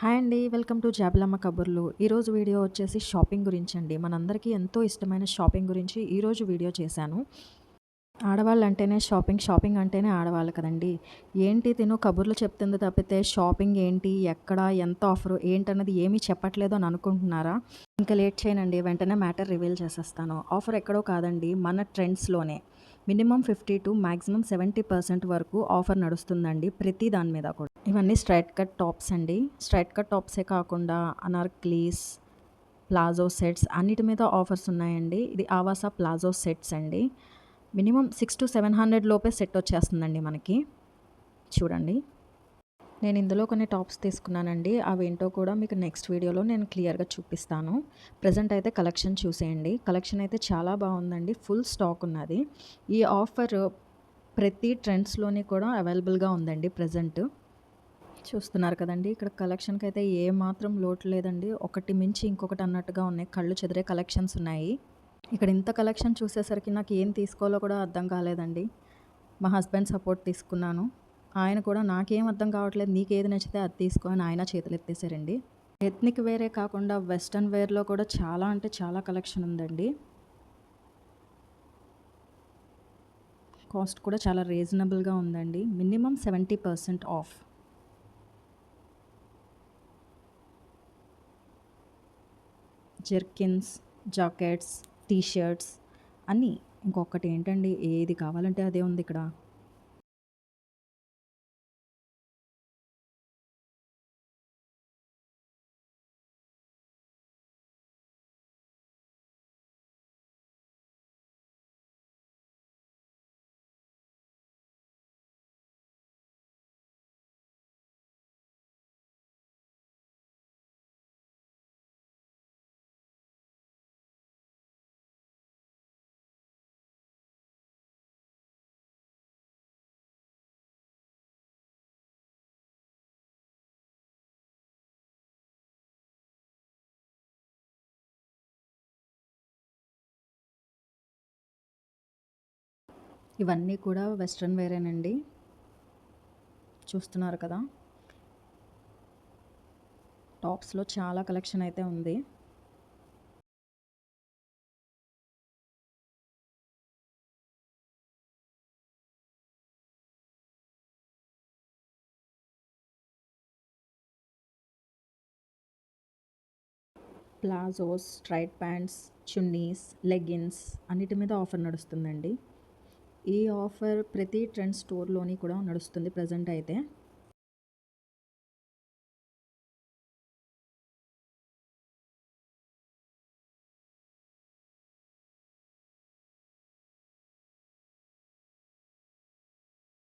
Hi అండి welcome to జాబిలమ్మ కబుర్లు. ఈరోజు వీడియో వచ్చేసి షాపింగ్ గురించి అండి. మనందరికీ ఎంతో ఇష్టమైన షాపింగ్ గురించి ఈరోజు వీడియో చేశాను. ఆడవాళ్ళు అంటేనే షాపింగ్ షాపింగ్ అంటేనే ఆడవాళ్ళు కదండి. ఏంటి తిను కబుర్లు చెప్తుంది తప్పితే షాపింగ్ ఏంటి ఎక్కడ ఎంత ఆఫర్ ఏంటన్నది ఏమీ చెప్పట్లేదు అని అనుకుంటున్నారా? ఇంకా లేట్ చేయనండి వెంటనే మ్యాటర్ రివీల్ చేసేస్తాను. ఆఫర్ ఎక్కడో కాదండి మన ట్రెండ్స్లోనే. Minimum fifty to maximum seventy percent వరకు ఆఫర్ నడుస్తుందండి ప్రతి దాని మీద కూడా. ఇవన్నీ స్ట్రైట్ కట్ టాప్స్ అండి. స్ట్రైట్ కట్ టాప్సే కాకుండా అనార్క్లీస్ ప్లాజో సెట్స్ అన్నిటి మీద ఆఫర్స్ ఉన్నాయండి. ఇది ఆవాసా ప్లాజో సెట్స్ అండి. Minimum six to seven hundred లోపే సెట్ వచ్చేస్తుందండి మనకి. చూడండి. నేను ఇందులో కొన్ని టాప్స్ తీసుకున్నానండి. అవి ఏంటో కూడా మీకు నెక్స్ట్ వీడియోలో నేను క్లియర్గా చూపిస్తాను. ప్రజెంట్ అయితే కలెక్షన్ చూసేయండి. కలెక్షన్ అయితే చాలా బాగుందండి. ఫుల్ స్టాక్ ఉన్నది. ఈ ఆఫర్ ప్రతి ట్రెండ్స్లోని కూడా అవైలబుల్గా ఉందండి ప్రజెంట్ చూస్తున్నారు కదండి ఇక్కడ కలెక్షన్కి అయితే ఏ మాత్రం లోటు లేదండి. ఒకటి మించి ఇంకొకటి అన్నట్టుగా ఉన్నాయి. కళ్ళు చెదిరే కలెక్షన్స్ ఉన్నాయి. ఇక్కడ ఇంత కలెక్షన్ చూసేసరికి నాకు ఏం తీసుకోవాలో కూడా అర్థం కాలేదండి. మా హస్బెండ్ సపోర్ట్ తీసుకున్నాను. ఆయన కూడా నాకేం అర్థం కావట్లేదు. నీకు ఏది నచ్చితే అది తీసుకో అని ఆయన చేతులు ఎత్తేసారండి. ఎత్నిక్ వేరే కాకుండా వెస్ట్రన్ వేర్లో కూడా చాలా అంటే చాలా కలెక్షన్ ఉందండి. కాస్ట్ కూడా చాలా రీజనబుల్గా ఉందండి. Minimum seventy percent off. Jerkins jackets T shirts అన్నీ. ఇంకొకటి ఏంటండి? ఏది కావాలంటే అదే ఉంది ఇక్కడ. ఇవన్నీ కూడా వెస్ట్రన్ వేరేనండి. చూస్తున్నారు కదా. టాప్స్లో చాలా కలెక్షన్ అయితే ఉంది. Palazzos straight pants chunnis leggings అన్నిటి మీద ఆఫర్ నడుస్తుందండి. ఈ ఆఫర్ ప్రతి ట్రెండ్ స్టోర్లోని కూడా నడుస్తుంది ప్రజెంట్ అయితే.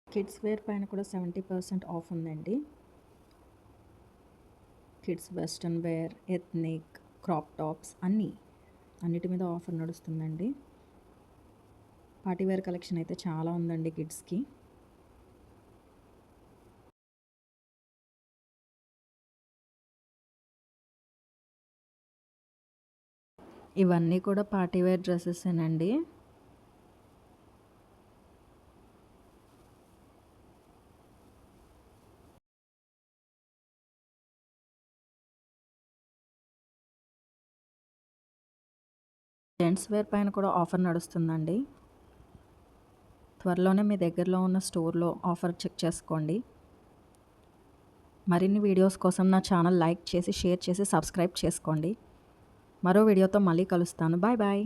కిడ్స్ వేర్ పైన కూడా సెవెంటీ పర్సెంట్ ఆఫ్ ఉందండి. Kids western wear ethnic crop tops అన్నీ అన్నిటి మీద ఆఫర్ నడుస్తుందండి. పార్టీవేర్ కలెక్షన్ అయితే చాలా ఉందండి కిడ్స్కి. ఇవన్నీ కూడా పార్టీవేర్ డ్రెస్సెసేనండి. జెంట్స్ వేర్ పైన కూడా ఆఫర్ నడుస్తుందండి. త్వరలోనే మీ దగ్గరలో ఉన్న స్టోర్లో ఆఫర్ చెక్ చేసుకోండి. మరిన్ని వీడియోస్ కోసం నా ఛానల్ లైక్ చేసి షేర్ చేసి సబ్స్క్రైబ్ చేసుకోండి. మరో వీడియోతో మళ్ళీ కలుస్తాను. Bye bye.